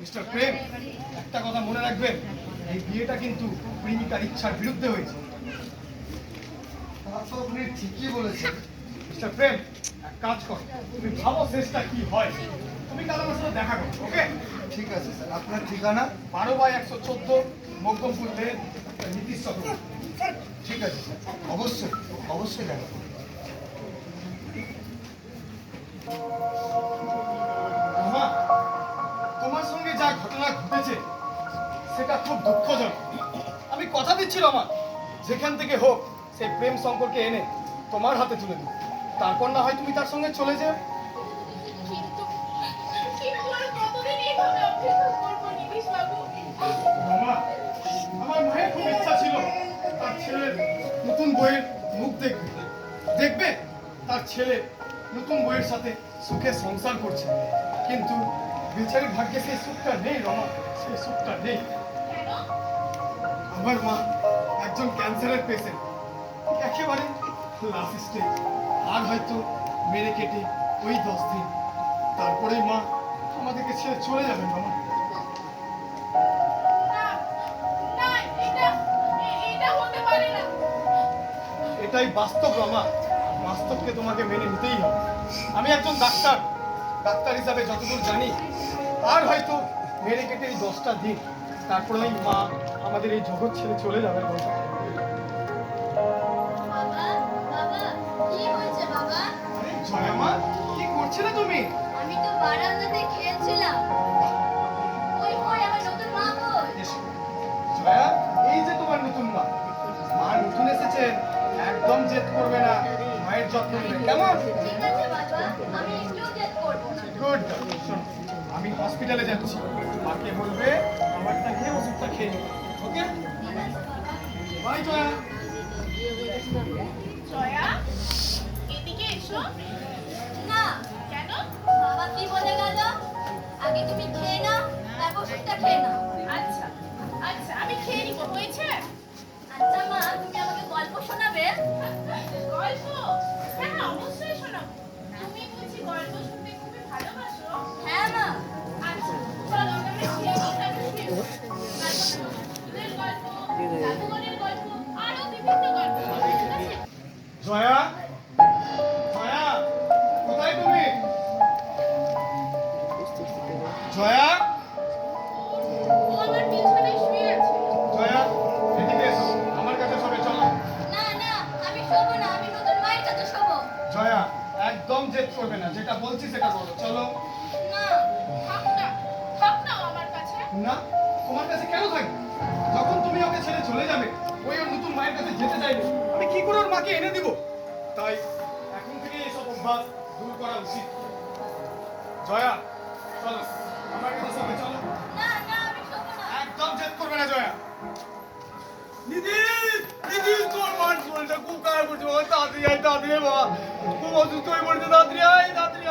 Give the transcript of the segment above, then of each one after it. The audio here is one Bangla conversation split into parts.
মিস্টার প্রেম একটা কথা মনে রাখবেন এই বিয়েটা কিন্তু প্রেমিকার ইচ্ছার বিরুদ্ধে হয়েছে। তা তো আপনি ঠিকই বলেছেন। মিস্টার প্রেম এক কাজ কর তুমি ভাবো শেষটা কি হয়। তুমি কাল আমার সাথে দেখা করো ওকে? ঠিক আছে স্যার আপনার ঠিকানা? বারো বাই একশো চোদ্দ মধ্যমপুর লেন নীতিশ চক্র ঠিক আছে স্যার অবশ্যই অবশ্যই দেখা করব। কথা দিচ্ছি আমার। যেখান থেকে হোক সেই প্রেম সম্পর্কে এনে তোমার হাতে তুলে দিই তারপর না হয় তুমি তার সঙ্গে চলে যাও। আমার মায়ের খুব ইচ্ছা ছিল। তার ছেলের নতুন বইয়ের মুখ দেখবে। দেখবে? তার ছেলে নতুন বইয়ের সাথে সুখে সংসার করছে। কিন্তু বেচারির ভাগ্যে সেই সুখটা নেই রমা। সেই সুখটা নেই। আমার মা একজন ক্যান্সারের পেশেন্ট একেবারে লাস্ট স্টেজ আর হয়তো মেরে কেটে ওই দশ দিন। তারপরেই মা আমাদেরকে ছেড়ে চলে যাবেন মামা। এটাই বাস্তব রমা বাস্তবকে তোমাকে মেনে নিতেই হবে। আমি একজন ডাক্তার। ডাক্তার হিসাবে যতদূর জানি আর হয়তো মেরে কেটে এই দশটা দিন তারপরে তারপরেই মা আমাদের এই জগৎ ছেড়ে চলে যাবেন বাবা কি করছিলে তুমি? আমি তো বারান্দাতে খেলছিলাম। ওই কই আমার নতুন মা কই? জয়া এই যে তোমার নতুন মা। মা নতুন এসেছেন একদম জেদ করবে না। মায়ের যত্ন নেবে। কেমন? ঠিক আছে বাবা আমি একটু জেদ করব গুড আমি হসপিটালে যাচ্ছি। মাকে বলবে আমারটা খেয়ে ওষুধটা খেয়ে এদিকে এসো না কেন বাবা বলে গেল আগে তুমি খেয়ে তারপর খেয়ে নাও আচ্ছা আচ্ছা আমি খেয়ে নিবো, হয়েছে? আচ্ছা মা, তুমি আমাকে গল্প শোনাবে? গল্প? হ্যাঁ অবশ্যই। বলছি সেটা করো চলো। না না থাক না ও আমার কাছে। না তোমার কাছে কেন থাকবে? যখন তুমি ওকে ছেড়ে চলে যাবে ওই ওর নতুন মায়ের কাছে যেতে চাইবে। আমি কি করে ওর মাকে এনে দিব? তাই এখন থেকে এসব অভ্যাস দূর করা উচিত। জয়া চলো। আমার কাছে সবে চলো একদম জেদ করবে না জয়া। দিদি দিদি তোর মান শরীরটা খুব খারাপ করছে বাবা, তাড়াতাড়ি আয় তাড়াতাড়ি আয় বাবা। খুব অসুস্থ হয়ে পড়ছে, তাড়াতাড়ি আয়, তাড়াতাড়ি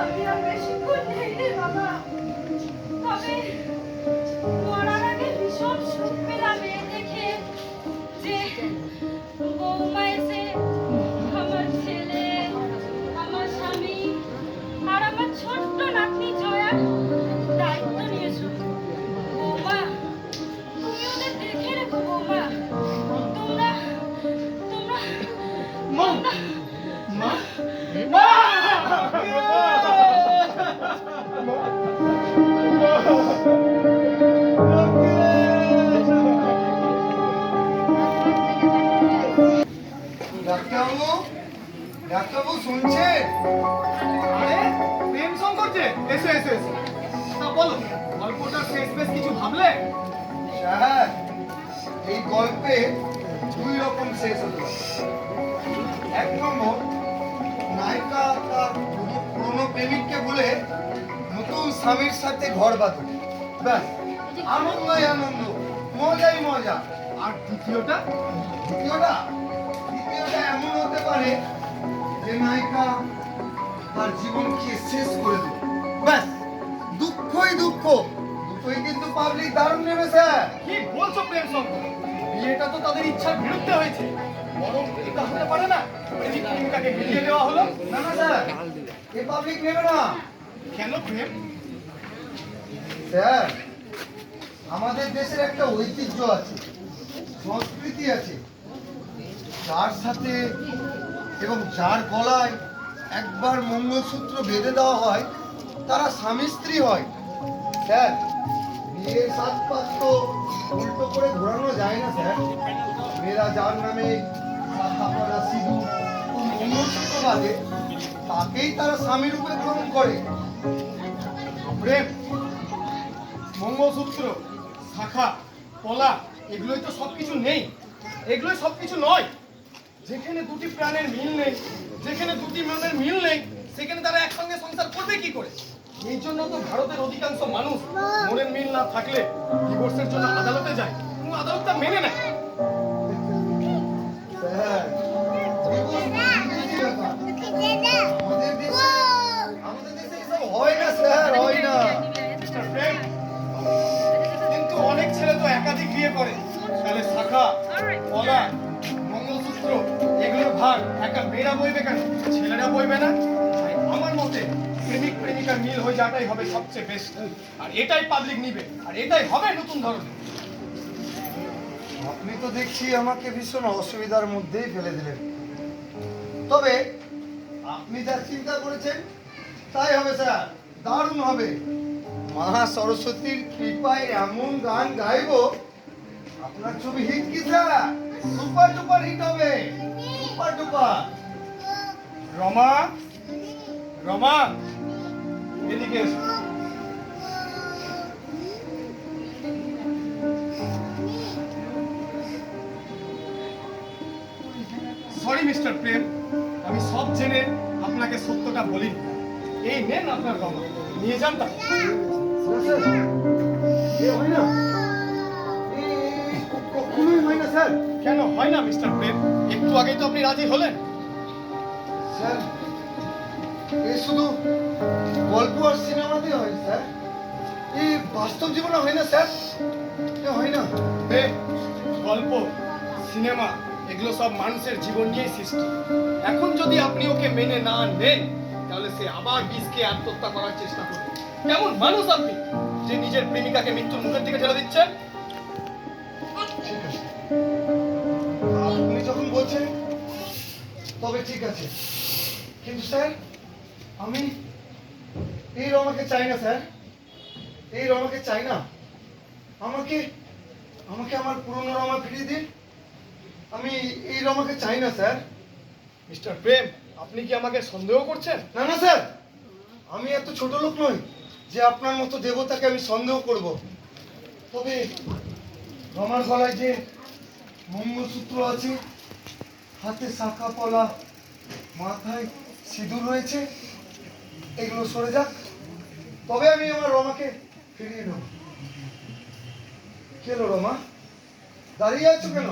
আমি আর বেশিক্ষণ নেই রে বাবা। তবে শুনছেন আরে, প্রেম শঙ্কর যে এসো এসো এসো। না বলো গল্পটা শেষ বেশ কিছু ভাবলে? স্যার, এই গল্পে দুই রকম শেষ হতে এক নম্বর, নায়িকা তার পুরনো প্রেমিককে ভুলে নতুন স্বামীর সাথে ঘর বাঁধে। ব্যাস, আনন্দই আনন্দ, মজাই মজা। আর দ্বিতীয়টা? দ্বিতীয়টা? দ্বিতীয়টা এমন হতে পারে যে নায়িকা তার জীবনকে শেষ করে ব্যাস দুঃখই দুঃখ। দুটোই কিন্তু পাবলিক দারুণ কি বলছো প্রেম শঙ্কর বিয়েটা তো তাদের ইচ্ছার বিরুদ্ধে হয়েছে। বরং এটা হতে পারে না। প্রেমিকাকে মিলিয়ে দেওয়া হলো। না না স্যার এ পাবলিক নেবে না। কেন প্রেম? স্যার আমাদের দেশের একটা ঐতিহ্য আছে সংস্কৃতি আছে। তার সাথে এবং যার গলায় একবার মঙ্গলসূত্র বেঁধে দেওয়া হয়, তারা স্বামী স্ত্রী হয়। স্যার, বিয়ের সাত তো উল্টো করে ঘোরানো যায় না, স্যার। মেয়েরা যার নামে মঙ্গলসূত্র বাঁধে, তাকেই তারা স্বামী রূপে গ্রহণ করে। প্রেম, মঙ্গলসূত্র, শাখা পলা এগুলোই তো সবকিছু নেই। এগুলোই সবকিছু নয়। যেখানে দুটি প্রাণের মিল নেই যেখানে দুটি মনের মিল নেই সেখানে তারা একসঙ্গে সংসার করবে কি করে? এই জন্য তো ভারতের অধিকাংশ মানুষ মনের মিল না থাকলে ডিভোর্সের জন্য আদালতে যায়। এবং আদালত তা মেনে নেয়। হয়। না স্যার হয় না। মিস্টার প্রেম কিন্তু অনেক ছেলে তো একাধিক বিয়ে করে। তাহলে শাখা পলা মঙ্গলসূত্র এগুলোর ভার একটা মেয়েরা বইবে কেন? ছেলেরা বইবে না? আমার মতে প্রেমিক, প্রেমিকার মিল হয়ে যাওয়াটাই হবে সবচেয়ে বেস্ট আর এটাই পাবলিক নিবে। আর এটাই হবে নতুন ধরনের। আপনি তো দেখছি আমাকে ভীষণ অসুবিধার মধ্যেই ফেলে দিলেন। তবে আপনি যা চিন্তা করেছেন, তাই হবে স্যার। দারুণ হবে। মা সরস্বতীর কৃপায় এমন গান গাইবো। আপনার ছবি হিট কি, স্যার? সুপার ডুপার হিট হবে। সুপার ডুপার রমা রমা এদিকে এসো। সরি মিস্টার প্রেম আমি সব জেনে আপনাকে সত্যটা বলি। এই নেন আপনার রমা নিয়ে যান তা স্যার কেন হয় না মিস্টার প্রেম? একটু আগেই তো আপনি রাজি হলেন। স্যার এ শুধু গল্প আর সিনেমাতে হয় স্যার। এই বাস্তব জীবনে হয় না স্যার। এ হয় না। প্রেম গল্প সিনেমা এগুলো সব মানুষের জীবন নিয়ে সৃষ্টি। এখন যদি আপনি ওকে মেনে না নেন তাহলে সে আবার বিষকে আত্মহত্যা করার চেষ্টা করবে। কেমন মানুষ আপনি যে নিজের প্রেমিকাকে মৃত্যুর মুখের দিকে ঠেলে দিচ্ছেন? বলছেন তবে ঠিক আছে। কিন্তু স্যার আমি এই রমাকে চাই না স্যার। এই রমাকে চাই না। আমাকে আমাকে আমার পুরনো রমা ফিরিয়ে দিন। আমি এই রমাকে চাই না স্যার। মিস্টার প্রেম আপনি কি আমাকে সন্দেহ করছেন? না না স্যার। আমি এত ছোট লোক নই যে আপনার মতো দেবতাকে আমি সন্দেহ করব। তবে রমার গলায় যে মঙ্গলসূত্র আছে হাতে শাখা পলা, মাথায় সিঁদুর রয়েছে, এগুলো সরে যাক। তবে আমি আমার রমাকে ফিরিয়ে নেব। কেলো রমা? দাঁড়িয়ে আছো কেন?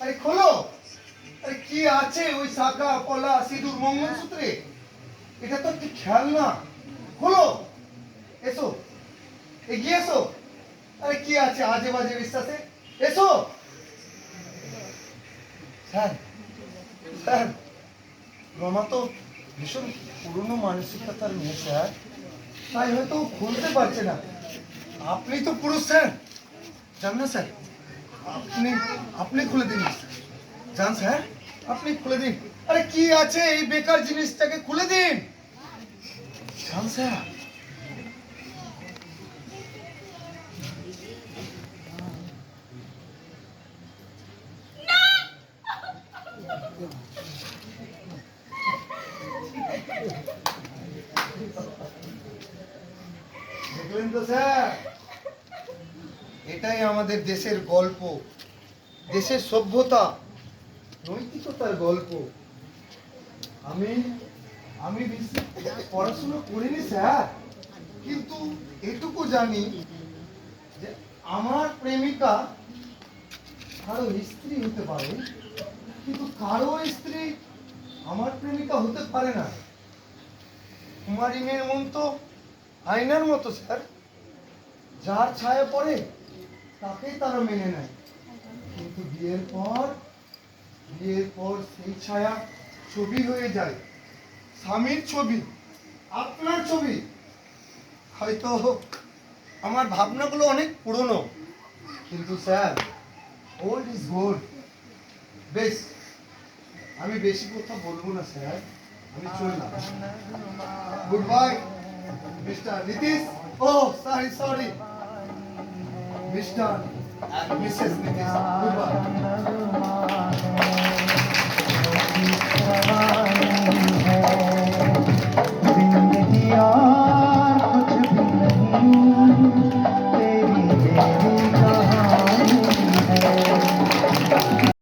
আরে খোলো! আরে কি আছে ওই শাখা পলা, সিঁদুর, মঙ্গলসূত্রে? এটা তো একটি খেয়াল না খোলো! এসো। এগিয়ে এসো। আরে কি আছে আজে বাজে বিশ্বাসে? এসো! স্যার স্যার, রমা তো ভীষণ পুরনো মানসিকতার মেয়ে, স্যার। তাই হয়তো খুলতে পারছে না। আপনি তো পুরুষ, স্যার। জান না, স্যার। আপনি আপনি খুলে দিন। যান, স্যার। আপনি খুলে দিন। আরে, কি আছে এই বেকার জিনিসটাকে? খুলে দিন। যান, স্যার। দেখলেন তো স্যার? এটাই আমাদের দেশের গল্প, দেশের সভ্যতা, নৈতিকতার গল্প। আমি আমি পড়াশোনা করিনি স্যার, কিন্তু এটুকু জানি যে আমার প্রেমিকা কারও স্ত্রী হতে পারে, কিন্তু কারও স্ত্রী আমার প্রেমিকা হতে পারে না। কুমারী মেয়ের মন তো আয়নার মতো, স্যার। যার ছায়া পড়ে, তাকেই তারা মেনে নেয়। কিন্তু বিয়ের পর বিয়ের পর সেই ছায়া ছবি হয়ে যায়। স্বামীর ছবি, আপনার ছবি। হয়তো আমার ভাবনাগুলো অনেক পুরনো। কিন্তু, স্যার ওল্ড ইজ গোল্ড বেশ, আমি বেশি কথা বলব না, স্যার। আমি চললাম। Good bye Mr. Nitish. Oh, sorry, sorry. Mr. and Mrs. Nitish Kumar.